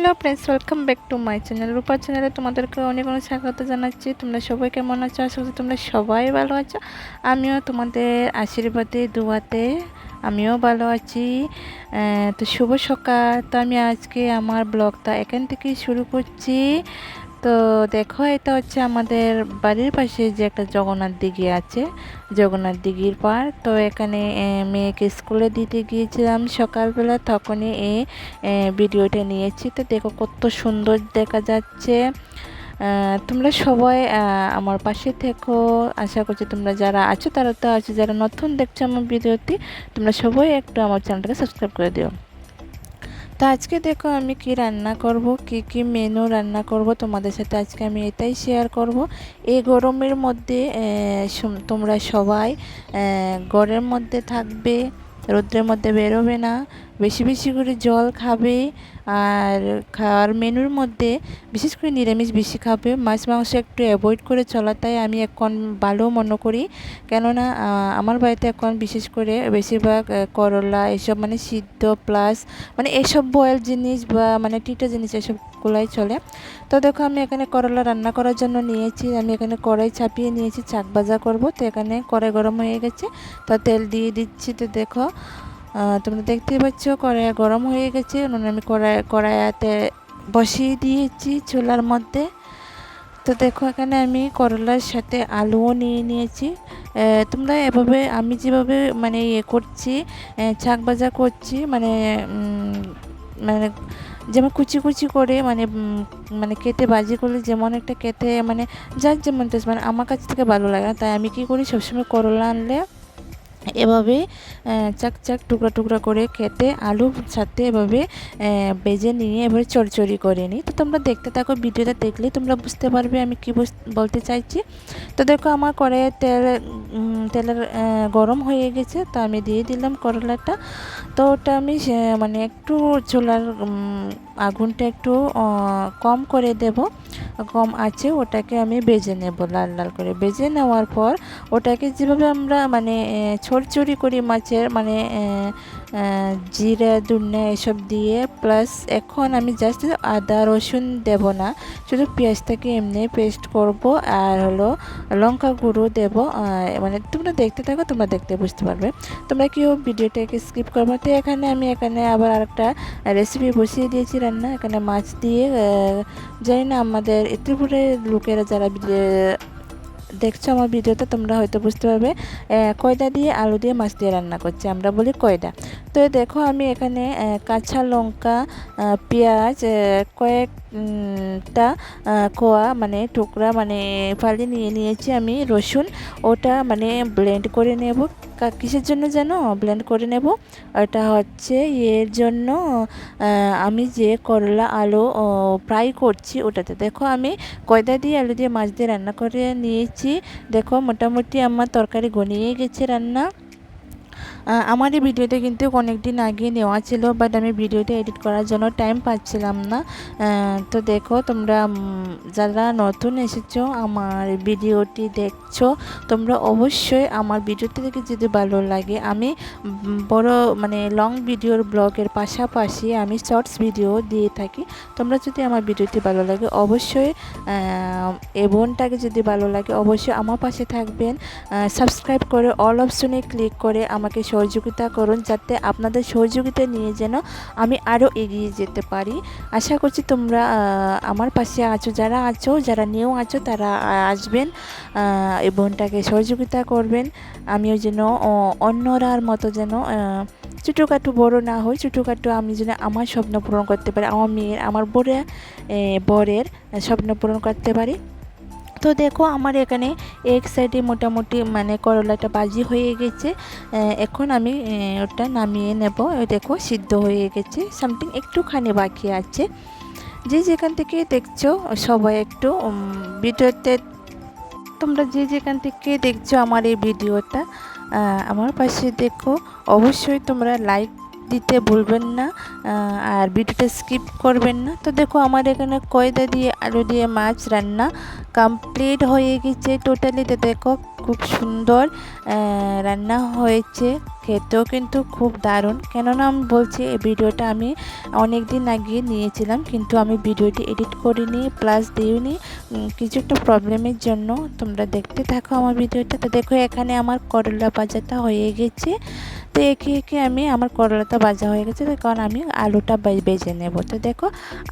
Hello friends welcome back to my channel রূপার চ্যানেলে তোমাদেরকে অনেক অনেক স্বাগত জানাচ্ছি। তোমরা সবাই কেমন আছো? আশা করছি তোমরা সবাই ভালো আছো। আমিও তোমাদের আশীর্বাদে, দুয়াতে আমিও ভালো আছি। তো শুভ সকাল। তো আমি আজকে আমার ব্লগটা এখান থেকেই শুরু করছি। তো দেখো, এটা হচ্ছে আমাদের বাড়ির পাশে যে একটা জগন্নাথ দিঘি আছে, জগন্নাথ দিঘির পার। তো এখানে মেয়েকে স্কুলে দিতে গিয়েছিলাম সকালবেলা, তখনই এই ভিডিওটা নিয়েছি। তো দেখো, কত সুন্দর দেখা যাচ্ছে। তোমরা সবাই আমার পাশে থেকো। আশা করছি তোমরা যারা আছো, তারা তো আছো। যারা নতুন দেখছ আমার ভিডিওটি, তোমরা সবাই একটু আমার চ্যানেলটাকে সাবস্ক্রাইব করে দিও। তো আজকে দেখো আমি কি রান্না করব, কি কি মেনু রান্না করব, তোমাদের সাথে আজকে আমি এটাই শেয়ার করব। এই গরমের মধ্যে তোমরা সবাই ঘরের মধ্যে থাকবে, রৌদ্রের মধ্যে বেরোবে না। বেশি বেশি করে জল খাবে আর খাওয়ার মেনুর মধ্যে বিশেষ করে নিরামিষ বেশি খাবে। মাছ, মাংস একটু অ্যাভয়েড করে চলা, তাই আমি এখন ভালো মনে করি। কেননা আমার বাড়িতে এখন বিশেষ করে বেশিরভাগ করলা, এসব মানে সিদ্ধ প্লাস মানে এসব বয়েল জিনিস বা মানে টিটা জিনিস এসবগুলাই চলে। তো দেখো, আমি এখানে করলা রান্না করার জন্য নিয়েছি। আমি এখানে কড়াই চাপিয়ে নিয়েছি, চাক ভাজা করব। তো এখানে কড়াই গরম হয়ে গেছে। তো তেল দিয়ে দিচ্ছি, তো দেখো তোমরা দেখতেই পাচ্ছ কড়াই গরম হয়ে গেছে। উনুনে আমি কড়াই কড়াইতে বসিয়ে দিয়েছি চুলার মধ্যে। তো দেখো, এখানে আমি করলার সাথে আলুও নিয়ে নিয়েছি। তোমরা এভাবে, আমি যেভাবে মানে ইয়ে করছি ছাক ভাজা করছি মানে মানে যেমন কুচি কুচি করে মানে মানে কেটে বাজি করলে যেমন একটা কেটে মানে যার যেমন মানে আমার কাছ থেকে ভালো লাগে না। তাই আমি কী করি, সবসময় করলা আনলে এভাবে চাক চাক টুকরা টুকরা করে খেতে আলুর সাথে এভাবে বেজে নিয়ে এভাবে চড়চড়ি করে নিই। তো তোমরা দেখতে থাকো, ভিডিওটা দেখলে তোমরা বুঝতে পারবে আমি কী বলতে চাইছি। তো দেখো আমার কড়াইয়ে তেল তেলের গরম হয়ে গেছে, তো আমি দিয়ে দিলাম করলাটা। তো ওটা আমি মানে একটু চুলার আগুনটা একটু কম করে দেব। কম আছে, ওটাকে আমি বেজে নেব লাল লাল করে। বেজে নেওয়ার পর ওটাকে যেভাবে আমরা মানে ছড়চড়ি করি মাছের মানে জিরা দুনিয়া এসব দিয়ে প্লাস এখন আমি জাস্ট আদা, রসুন দেব না। শুধু পেঁয়াজটাকে এমনি পেস্ট করব আর হলো লঙ্কা গুঁড়ো দেব। মানে তোমরা দেখতে থাকো, তোমরা দেখতে বুঝতে পারবে। তোমরা কেউ ভিডিওটাকে স্কিপ করবে তো এখানে আমি এখানে আবার আরেকটা রেসিপি বসিয়ে দিয়েছি রান্না। এখানে মাছ দিয়ে জানি না আমাদের ত্রিপুরের লোকেরা যারা দেখছ আমার ভিডিওতে, তোমরা হয়তো বুঝতে পারবে কয়দা দিয়ে আলু দিয়ে মাছ দিয়ে রান্না করছি, আমরা বলি কয়দা। তো দেখো আমি এখানে কাঁচা লঙ্কা পেঁয়াজ কয়েকটা কোয়া মানে টুকরা মানে ফালি নিয়ে নিয়েছি আমি রসুন, ওটা মানে ব্লেন্ড করে নেব। কিসের জন্য যেন ব্লেন্ড করে নেব? এটা হচ্ছে এর জন্য আমি যে করলা, আলু ফ্রাই করছি ওটাতে। দেখো আমি কয়দা দিয়ে আলু দিয়ে মাছ দিয়ে রান্না করে নিয়েছি। দেখো মোটামুটি আমার তরকারি গনিয়ে গেছে রান্না। আমার এই ভিডিওটা কিন্তু অনেক দিন আগে নেওয়া ছিল বাট আমি ভিডিওটা এডিট করার জন্য টাইম পাচ্ছিলাম না। তো দেখো তোমরা যারা নতুন এসেছ আমার ভিডিওটি দেখছ তোমরা অবশ্যই আমার ভিডিওটি দেখে যদি ভালো লাগে আমি বড় মানে লং ভিডিওর ব্লগের পাশাপাশি আমি শর্টস ভিডিও দিয়ে থাকি। তোমরা যদি আমার ভিডিওটি ভালো লাগে অবশ্যই আহ, এই বোনটাকে যদি ভালো লাগে অবশ্যই আমার পাশে থাকবেন। সাবস্ক্রাইব করে অল অপশনে ক্লিক করে আমাকে সহযোগিতা করুন যাতে আপনাদের সহযোগিতা নিয়ে যেন আমি আরও এগিয়ে যেতে পারি। আশা করছি তোমরা আমার পাশে আছো, যারা আছো, যারা নিয়েও আছো, তারা আসবেন এই বোনটাকে সহযোগিতা করবেন। আমিও যেন অন্যরার মতো যেন ছোটোখাটো বড় না হই, ছোটোখাটো আমি যেন আমার স্বপ্ন পূরণ করতে পারি, আমার মেয়ের, আমার বরের বরের স্বপ্ন পূরণ করতে পারি। তো দেখো আমার এখানে এক সাইডে মোটামুটি মানে করলাটা বাজি হয়ে গেছে। এখন আমি ওটা নামিয়ে নেব। দেখো সিদ্ধ হয়ে গেছে। সামথিং একটুখানি বাকি আছে। যে যেখান থেকে দেখছ সবাই একটু ভিডিওতে তোমরা যে যেখান থেকে দেখছ আমার এই ভিডিওটা আমার পাশে দেখো। অবশ্যই তোমরা লাইক দিতে ভুলবেন না আর ভিডিওটা স্কিপ করবেন না। তো দেখো আমার এখানে কয়দা দিয়ে আলু দিয়ে মাছ রান্না কমপ্লিট হয়ে গেছে টোটালি তো দেখো খুব সুন্দর রান্না হয়েছে। খেতেও কিন্তু খুব দারুণ। কেননা আমি বলছি, এই ভিডিওটা আমি অনেক দিন আগে নিয়েছিলাম, কিন্তু আমি ভিডিওটি এডিট করিনি প্লাস দিইনি। কিছু একটা প্রবলেমের জন্য তোমরা দেখতে থাকো আমার ভিডিওটা। তো দেখো এখানে আমার করলা ভাজাটা হয়ে গেছে। তো একে একে আমি আমার করলাটা ভাজা হয়ে গেছে কারণ আমি আলুটা বেজে নেব। তো দেখো,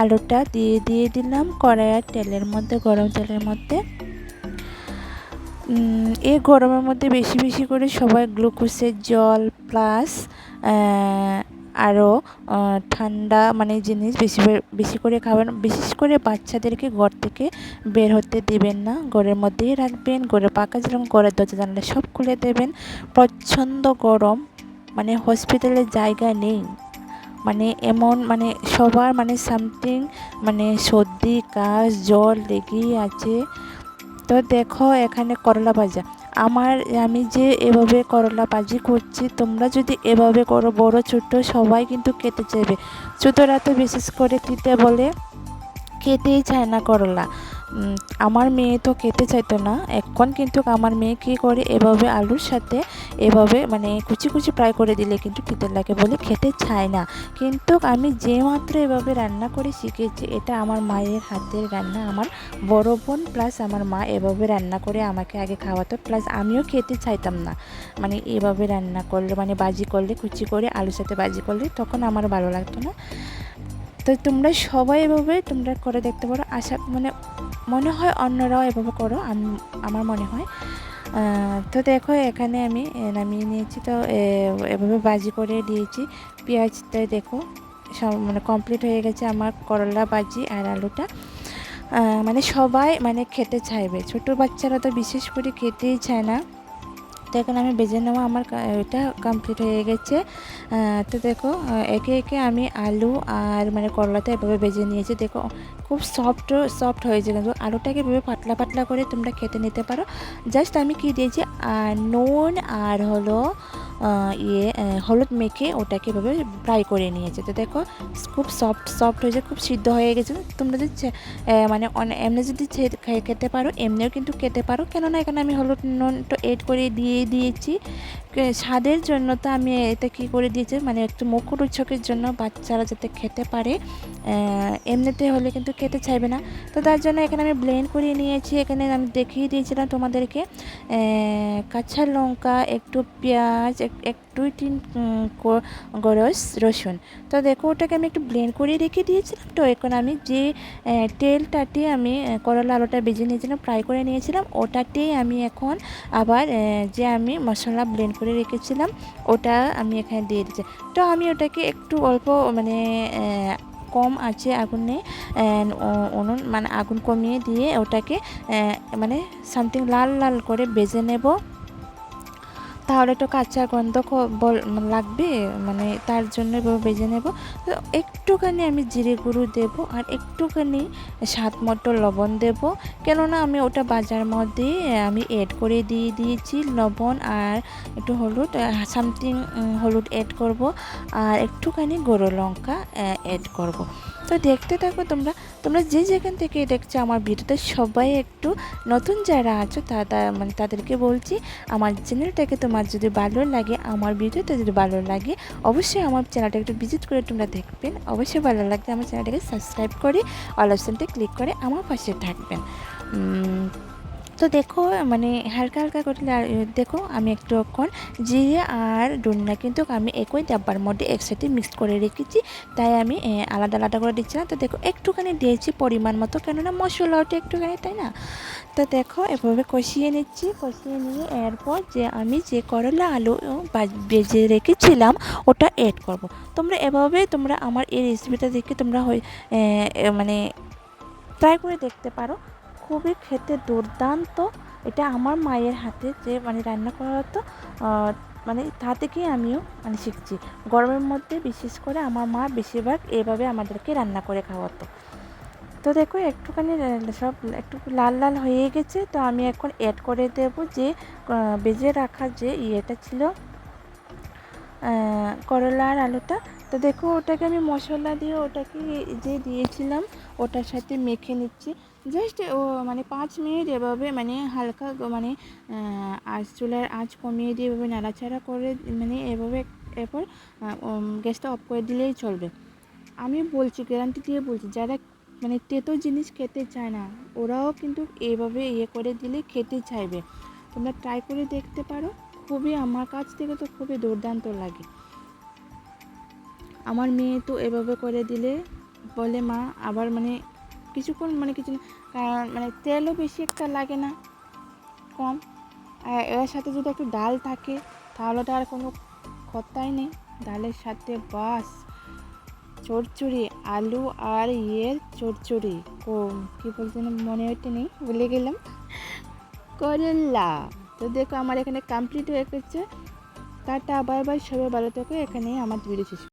আলুটা দিয়ে দিয়ে দিলাম কড়াইয়ের তেলের মধ্যে, গরম তেলের মধ্যে। এই গরমের মধ্যে বেশি বেশি করে সবাই গ্লুকোজের জল প্লাস আরও ঠান্ডা মানে জিনিস বেশি বেশি করে খাবেন। বিশেষ করে বাচ্চাদেরকে ঘর থেকে বের হতে দিবেন না। ঘরের মধ্যেই রাখবেন, ঘরে পাকা যেরকম ঘরের দরজা জানলা সব খুলে দেবেন। প্রচণ্ড গরম। মানে হসপিটালের জায়গা নেই। মানে এমন মানে সবার মানে সামথিং মানে সর্দি, কাশ, জ্বর লেগেই আছে। তো দেখো এখানে করলা ভাজা আমার, আমি যে এভাবে করলা ভাজি করছি, তোমরা যদি এভাবে করো, বড়, ছোট, সবাই কিন্তু কেটে চাইবে। ছোটরা তো বিশেষ করে তিতে বলে, খেতেই চায় না করলা। আমার মেয়ে তো খেতে চাইতো না, এখন কিন্তু আমার মেয়ে কী করে এভাবে আলুর সাথে এভাবে মানে কুচি কুচি ফ্রাই করে দিলে কিন্তু তিতে লাগে বলে খেতে চায় না। কিন্তু আমি যে মাত্র এভাবে রান্না করে শিখেছি, এটা আমার মায়ের হাতের রান্না, আমার বড় বোন প্লাস আমার মা এভাবে রান্না করে আমাকে আগে খাওয়াতো প্লাস আমিও খেতে চাইতাম না। মানে এভাবে রান্না করলে মানে বাজি করলে, কুচি করে আলুর সাথে বাজি করলে তখন আমার ভালো লাগতো না। তো তোমরা সবাই এভাবে তোমরা করে দেখতে পারো। আশা মানে মনে হয় অন্যরাও এভাবে করো আমার মনে হয়। তো দেখো এখানে আমি নামিয়ে নিয়েছি। তো এভাবে বাজি করে দিয়েছি। পেঁয়াজটা দেখো, সব মানে কমপ্লিট হয়ে গেছে আমার করলা বাজি আর আলুটা। মানে সবাই মানে খেতে চাইবে। ছোটো বাচ্চারা তো বিশেষ করে খেতেই চায় না। তো এখন আমি বেজে নেওয়া আমার এটা কমপ্লিট হয়ে গেছে। তো দেখো একে একে আমি আলু আর মানে করলাটা এভাবে বেজে নিয়েছি। দেখো, খুব সফট সফট হয়েছে কিন্তু আলুটাকে এভাবে পাতলা পাতলা করে তোমরা খেতে নিতে পারো। জাস্ট আমি কি দিয়েছি আর নুন আর হলো ইয়ে হলুদ মেখে ওটাকে এভাবে ফ্রাই করে নিয়েছে। তো দেখো, খুব সফট সফট হয়েছে খুব সিদ্ধ হয়ে গেছে। তোমরা যদি মানে এমনি যদি খেতে পারো, এমনিও কিন্তু খেতে পারো। কেননা এখানে আমি হলুদ নুন তো এড করে দিয়ে দিয়েছি। স্বাদের জন্য তো আমি এটা কি করে দিয়েছি? মানে একটু মুখরোচকের জন্য বাচ্চারা যাতে খেতে পারে। এমনিতে হলে কিন্তু খেতে চাইবে না। তো তার জন্য এখানে আমি ব্লেন্ড করে নিয়েছি। এখানে আমি দেখিয়ে দিয়েছিলাম তোমাদেরকে। কাঁচা লঙ্কা, একটু পেঁয়াজ, এক- একটু তিন গরস, রসুন। তো দেখো, ওটাকে আমি একটু ব্লেন্ড করে রেখে দিয়েছিলাম তো। এখন আমি যে তেলটাতে আমি করলা আলুটা বেজে নিয়েছিলাম ফ্রাই করে নিয়েছিলাম, ওটাতেই আমি এখন আবার যে আমি মশলা ব্লেন্ড করে রেখেছিলাম, ওটা আমি এখানে দিয়ে দিচ্ছি তো আমি ওটাকে একটু অল্প মানে কম আছে আগুনে অনুন মানে আগুন কমিয়ে দিয়ে ওটাকে মানে সামথিং লাল লাল করে বেজে নেব। তাহলে তো কাঁচা গন্ধ বল- লাগবে মানে তার জন্য বেজে নেব। তো একটুখানি আমি জিরে গুঁড়ো দেব আর একটুখানি স্বাদ মতো লবণ দেব। কেননা আমি ওটা বাজার মধ্যে আমি এড করে দিয়ে দিয়েছি লবণ আর একটু হলুদ সামথিং হলুদ অ্যাড করব। আর একটুখানি গুঁড়ো লঙ্কা অ্যাড করব। তো দেখতে থাকো তোমরা। তোমরা যে যেখান থেকে দেখছ আমার ভিডিওতে সবাই একটু নতুন যারা আছো, তারা মানে তাদেরকে বলছি, আমার চ্যানেলটাকে তোমার যদি ভালো লাগে, আমার ভিডিওটা যদি ভালো লাগে, অবশ্যই আমার চ্যানেলটা একটু ভিজিট করে তোমরা দেখবেন। অবশ্যই ভালো লাগলে আমার চ্যানেলটাকে সাবস্ক্রাইব করে, অল অপশানটা ক্লিক করে আমার পাশে থাকবেন। তো দেখো মানে হালকা হালকা করে দেখো, আমি একটু এখন জিরে আর ডুন্না কিন্তু আমি একই ডাব্বার মধ্যে একসাথে মিক্স করে রেখেছি। তাই আমি আলাদা আলাদা করে দিচ্ছিলাম তো দেখো, একটুখানি দিয়েছি পরিমাণ মতো, কেননা মশলাটা একটুখানি, তাই না? তো দেখো, এভাবে কষিয়ে নিচ্ছি। কষিয়ে নিয়ে এরপর যে আমি যে করলা আলু বেজে রেখেছিলাম, ওটা এড করব। তোমরা এভাবে, তোমরা আমার এই রেসিপিটা দেখে তোমরা মানে ট্রাই করে দেখতে পারো। খুবই খেতে দুর্দান্ত। এটা আমার মায়ের হাতে যে মানে রান্না করা হতো মানে তা থেকেই আমিও মানে শিখছি। গরমের মধ্যে বিশেষ করে আমার মা বেশিরভাগ এভাবে আমাদেরকে রান্না করে খাওয়াতো। তো দেখো একটুখানি সব একটু লাল লাল হয়ে গেছে, তো আমি এখন অ্যাড করে দেব যে বেজে রাখা যে ইয়েটা ছিল করলা আর আলুটা। তো দেখো ওটাকে আমি মশলা দিয়ে ওটাকে যে দিয়েছিলাম, ওটার সাথে মেখে নিচ্ছি। জাস্ট, ও মানে পাঁচ মিনিট এভাবে মানে হালকা মানে আঁচ, চুলার আঁচ কমিয়ে দিয়ে এভাবে নাড়াচাড়া করে মানে এভাবে এরপর গ্যাসটা অফ করে দিলেই চলবে। আমি বলছি গ্যারান্টি দিয়ে বলছি, যারা মানে তেতো জিনিস খেতে চায় না, ওরাও কিন্তু এইভাবে ইয়ে করে দিলে খেতে চাইবে। তোমরা ট্রাই করে দেখতে পারো, খুবই আমার কাছ থেকে তো খুবই দুর্দান্ত লাগে। আমার মেয়ে তো এভাবে করে দিলে বলে, মা, আবার মানে কিছুক্ষণ মানে কিছু মানে তেলও বেশি একটা লাগে না, কম। আর এর সাথে যদি একটু ডাল থাকে, তাহলে তো আর কোনো কথাই নেই। ডালের সাথে বাস, চড়চড়ি, আলু আর ইয়ের চড়চড়ি। ও কী বলছেন মনে হতে নেই, ভুলে গেলাম। করল্লা তো দেখো, আমার এখানে কমপ্লিট হয়ে গেছে। টাটা বাই বাই সবাই ভালো থেকো, এখানেই আমার ভিডিও শেষ।